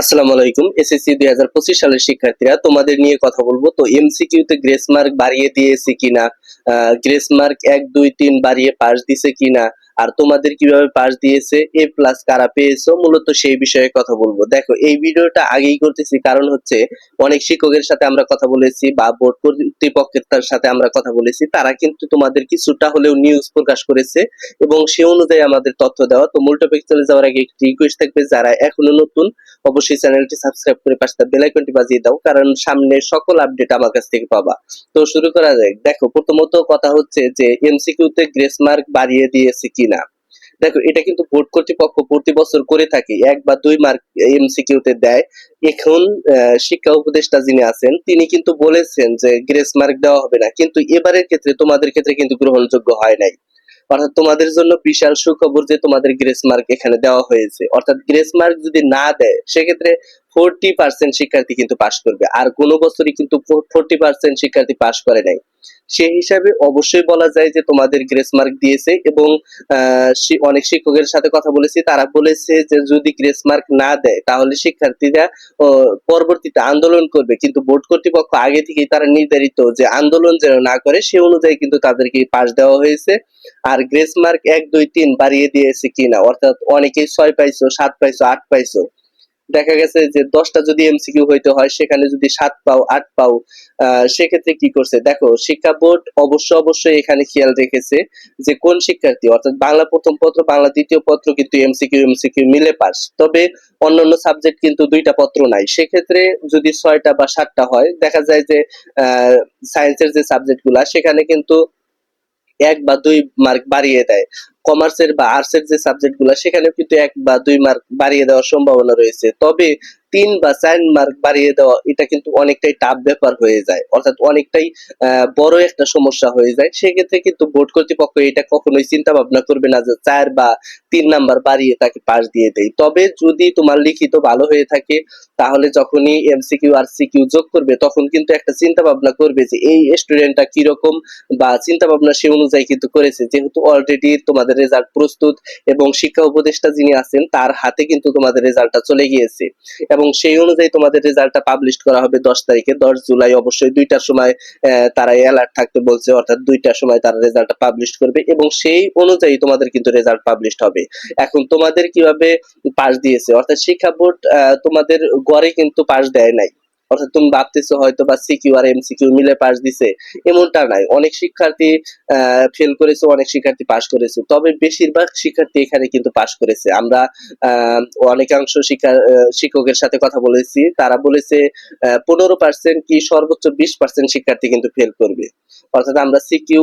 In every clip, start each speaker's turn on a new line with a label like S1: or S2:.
S1: আসসালামু আলাইকুম। এসএসসি দুই হাজার পঁচিশ সালের শিক্ষার্থীরা, তোমাদের নিয়ে কথা বলব। তো এমসিকিউ তে গ্রেস মার্ক বাড়িয়ে দিয়েছে কিনা গ্রেস মার্ক এক, দুই, তিন বাড়িয়ে পাস দিছে কিনা, আর তোমাদের কীভাবে পাস দিয়েছে, এ প্লাস কারা পেয়েছ, মূলত সেই বিষয়ে কথা বলব। দেখো, এই ভিডিওটা আগেই করতেছি, কারণ হচ্ছে অনেক শিক্ষকের সাথে আমরা কথা বলেছি বা বোর্ড কর্তৃপক্ষের তার সাথে আমরা কথা বলেছি, তারা কিন্তু তোমাদের কিছুটা হলেও নিউজ প্রকাশ করেছে এবং সে অনুযায়ী আমাদের তথ্য দেওয়া। তো মূল চলে যাওয়ার আগে একটি রিকোয়েস্ট থাকবে, যারা এখনও নতুন, অবশ্যই চ্যানেলটি সাবস্ক্রাইব করে পাশে বেল আইকনটি বাজিয়ে দাও, কারণ সামনে সকল আপডেট আমার কাছ থেকে পাবা। তো শুরু করা যাক। দেখো, প্রথমত কথা হচ্ছে যে এমসিকিউ তে গ্রেস মার্ক বাড়িয়ে দিয়েছে কিনা। দেখো, এটা কিন্তু বোর্ড কর্তৃপক্ষ প্রতি বছর করে থাকে, এক বা দুই মার্ক এমসিকিউ তে দেয়। এখন শিক্ষা উপদেষ্টা যিনি আছেন, তিনি কিন্তু বলেছেন যে গ্রেস মার্ক দেওয়া হবে না। কিন্তু এবারের ক্ষেত্রে, তোমাদের ক্ষেত্রে কিন্তু গ্রহণযোগ্য হয় নাই। অর্থাৎ তোমাদের জন্য বিশাল সুখবর যে তোমাদের গ্রেস মার্ক এখানে দেওয়া হয়েছে। অর্থাৎ গ্রেস মার্ক যদি না দেয়, সেক্ষেত্রে ফোরটি পার্সেন্ট শিক্ষার্থী কিন্তু পাশ করবে। আর কোনো বছরই কিন্তু ফোরটি পার্সেন্ট শিক্ষার্থী পাশ করে নাই। সেই হিসাবে অবশ্যই বলা যায় যে তোমাদের গ্রেস মার্ক দিয়েছে এবং অনেক শিক্ষকের সাথে কথা বলেছি, তারা বলেছে যে যদি গ্রেস মার্ক না দেয়, তাহলে শিক্ষার্থীরা পরবর্তীতে আন্দোলন করবে। কিন্তু বোর্ড কর্তৃপক্ষ আগে থেকেই তারা নির্ধারিত যে আন্দোলন যেন না করে, সে অনুযায়ী কিন্তু তাদেরকে পাস দেওয়া হয়েছে। আর গ্রেস মার্ক এক, দুই, তিন বাড়িয়ে দিয়েছে কিনা, অর্থাৎ অনেকেই ছয় পাইছো, সাত পাইছো, আট পাইছো দেখা গেছে যে দশটা যদি এমসিকিউ হইতে হয়, সেখানে যদি সাত পাও, আট পাও সেক্ষেত্রে কি করছে? দেখো, শিক্ষা বোর্ড অবশ্য অবশ্যই এখানে খেয়াল রেখেছে যে কোন শিক্ষার্থী, অর্থাৎ বাংলা প্রথম পত্র, বাংলা দ্বিতীয় পত্র কিন্তু এমসিকিউ এমসিকিউ মিলে পাস। তবে অন্যান্য সাবজেক্ট কিন্তু দুইটা পত্র নাই। সেক্ষেত্রে যদি ছয়টা বা সাতটা হয়, দেখা যায় যে সায়েন্সের যে সাবজেক্ট সেখানে কিন্তু এক বা দুই মার্ক বাড়িয়ে দেয়। কমার্সের বা আর্টসের যে সাবজেক্টগুলা সেখানে কিন্তু এক বা দুই মার্ক বাড়িয়ে দেওয়ার সম্ভাবনা রয়েছে। তবে তিন বা চার মার্ক বাড়িয়ে দেওয়া, এটা কিন্তু অনেকটাই টাফ ব্যাপার হয়ে যায়। অর্থাৎ অনেকটাই বড় একটা সমস্যা হয়ে যায়। সেক্ষেত্রে কিন্তু বোর্ড কর্তৃপক্ষ এটা কখনোই চিন্তা ভাবনা করবে না যে চার বা তিন নাম্বার বাড়িয়ে তাকে পাস দিয়ে দেয় তবে যদি তোমার লিখিত ভালো হয়ে থাকে, তাহলে যখনই এমসিকিউ আর সিকিউ যোগ করবে, তখন কিন্তু একটা চিন্তা ভাবনা করবে যে এই স্টুডেন্টটা কীরকম বা চিন্তা ভাবনা সে অনুযায়ী কিন্তু করেছে। যেহেতু অলরেডি তোমাদের রেজাল্ট প্রস্তুত এবং শিক্ষা উপদেষ্টা যিনি আছেন, তার হাতে কিন্তু তোমাদের রেজাল্টটা চলে গিয়েছে। এবং সেই অনুযায়ী তোমাদের রেজাল্টটা পাবলিশ করা হবে দশ তারিখে। দশ জুলাই অবশ্যই দুইটার সময় তারা অ্যালার্ট থাকতে বলছে, অর্থাৎ দুইটার সময় তারা রেজাল্টটা পাবলিশ করবে এবং সেই অনুযায়ী তোমাদের কিন্তু রেজাল্ট পাবলিশ হবে। এখন তোমাদের কীভাবে পাস দিয়েছে? অর্থাৎ শিক্ষা বোর্ড তোমাদের গড়ে কিন্তু পাস দেয় নাই। অর্থাৎ তুমি ভাবতেছো হয়তো বা সিকিউ আর এমসিকিউ মিলে দিছে, এমনটা নাই। অনেক শিক্ষার্থী ফেল করেছে, অনেক শিক্ষার্থী করেছে। তবে বেশিরভাগ শিক্ষার্থী এখানে কিন্তু করেছে। আমরা অনেকাংশ শিক্ষা শিক্ষকের সাথে কথা বলেছি। তারা বলেছে পনেরো পার্সেন্ট কি সর্বোচ্চ বিশ পার্সেন্ট শিক্ষার্থী কিন্তু ফেল করবে। অর্থাৎ আমরা সিকিউ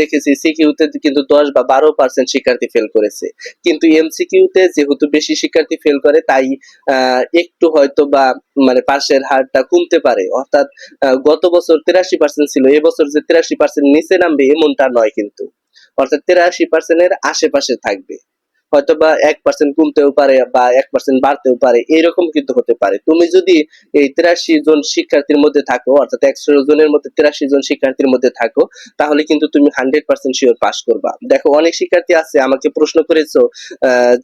S1: দেখেছি। সিকিউতে কিন্তু দশ বা বারো পার্সেন্ট শিক্ষার্থী ফেল করেছে। কিন্তু এমসিকিউতে যেহেতু বেশি শিক্ষার্থী ফেল করে, তাই একটু হয়তো বা মানে পাশের হারটা কমতে পারে। অর্থাৎ গত বছর তিরাশি পার্সেন্ট ছিল এবছর যে তেরাশি পার্সেন্ট নিচে নামবে এমনটা নয় কিন্তু। অর্থাৎ তেরাশি পার্সেন্টের আশেপাশে থাকবে। হয়তো বা এক পার্সেন্ট কমতেও পারে বা এক পার্সেন্ট বাড়তেও পারে, এরকম কিন্তু হতে পারে। তুমি যদি এই তেরাশি জন শিক্ষার্থীর মধ্যে থাকো, অর্থাৎ একশো জনের মধ্যে, তেরাশি জন শিক্ষার্থীর মধ্যে থাকো, তাহলে কিন্তু তুমি হান্ড্রেড পার্সেন্ট শিওর পাস করবা। দেখো, অনেক শিক্ষার্থী আছে, আমাকে প্রশ্ন করেছ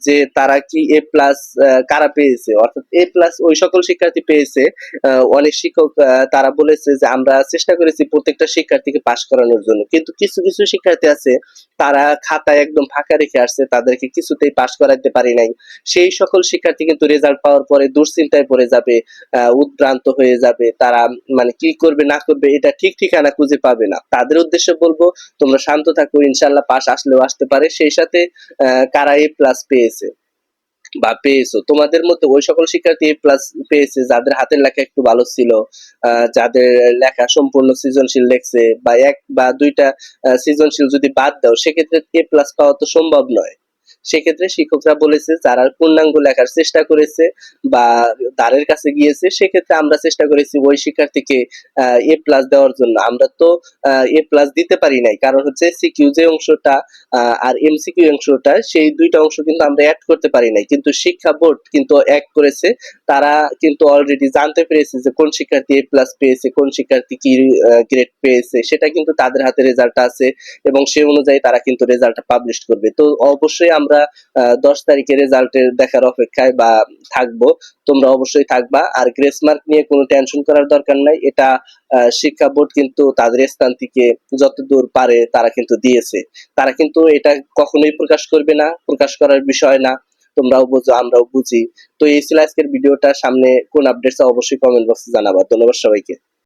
S1: যে তারা কি এ প্লাস কারা পেয়েছে? অর্থাৎ এ প্লাস ওই সকল শিক্ষার্থী পেয়েছে অনেক শিক্ষক তারা বলেছে যে আমরা চেষ্টা করেছি প্রত্যেকটা শিক্ষার্থীকে পাশ করানোর জন্য। কিন্তু কিছু কিছু শিক্ষার্থী আছে, তারা খাতায় একদম ফাঁকা রেখে আসছে, তাদেরকে কিছুতেই পাশ করাতে পারি নাই। সেই সকল শিক্ষার্থী কিন্তু রেজাল্ট পাওয়ার পরে দুশ্চিন্তায় পড়ে যাবে উদ্ভ্রান্ত হয়ে যাবে। তারা মানে কি করবে, না করবে, এটা ঠিক ঠিকানা খুঁজে পাবে না। তাদের উদ্দেশ্যে বলব, তোমরা শান্ত থাকো ইনশাল্লাহ পাশ আসলেও আসতে পারে। সেই সাথে কারা এ প্লাস পেয়েছে বা পেয়েছ? তোমাদের মধ্যে ওই সকল শিক্ষার্থী প্লাস পেয়েছে, যাদের হাতের লেখা একটু ভালো ছিল যাদের লেখা সম্পূর্ণ সৃজনশীল লেখছে বা এক বা দুইটা সৃজনশীল যদি বাদ দাও, সেক্ষেত্রে এ প্লাস পাওয়া তো সম্ভব নয়। সেক্ষেত্রে শিক্ষকরা বলেছে, যারা পূর্ণাঙ্গ লেখার চেষ্টা করেছে বা দ্বারের কাছে গিয়েছে, সেক্ষেত্রে আমরা চেষ্টা করেছি ওই শিক্ষার্থীকে এ প্লাস দেওয়ার জন্য। আমরা তো এ প্লাস দিতে পারি নাই। কারণ হচ্ছে সিকিউ যে অংশটা আর এমসিকিউ অংশটা, সেই দুইটা অংশ কিন্তু আমরা অ্যাড করতে পারি নাই। কিন্তু শিক্ষা বোর্ড কিন্তু এক করেছে। তারা কিন্তু অলরেডি জানতে পেরেছে যে কোন শিক্ষার্থী এ প্লাস পেয়েছে, কোন শিক্ষার্থী কি গ্রেড পেয়েছে। সেটা কিন্তু তাদের হাতে রেজাল্ট আছে এবং সে অনুযায়ী তারা কিন্তু রেজাল্ট পাবলিশ করবে। তো অবশ্যই আমরা আমরা দশ তারিখের রেজাল্টের দেখার অপেক্ষায় বা থাকব, তোমরা অবশ্যই থাকবা। আর গ্রেস মার্ক নিয়ে কোনো টেনশন করার দরকার নাই। এটা শিক্ষা বোর্ড কিন্তু তাদের স্থান থেকে যতদূর পারে তারা কিন্তু দিয়েছে। তারা কিন্তু এটা কখনোই প্রকাশ করবে না, প্রকাশ করার বিষয় না। তোমরাও বুঝো, আমরাও বুঝি। তো এই ছিল আজকের ভিডিওটা। সামনে কোন আপডেটস অবশ্যই কমেন্ট বক্সে জানাবা। ধন্যবাদ সবাইকে।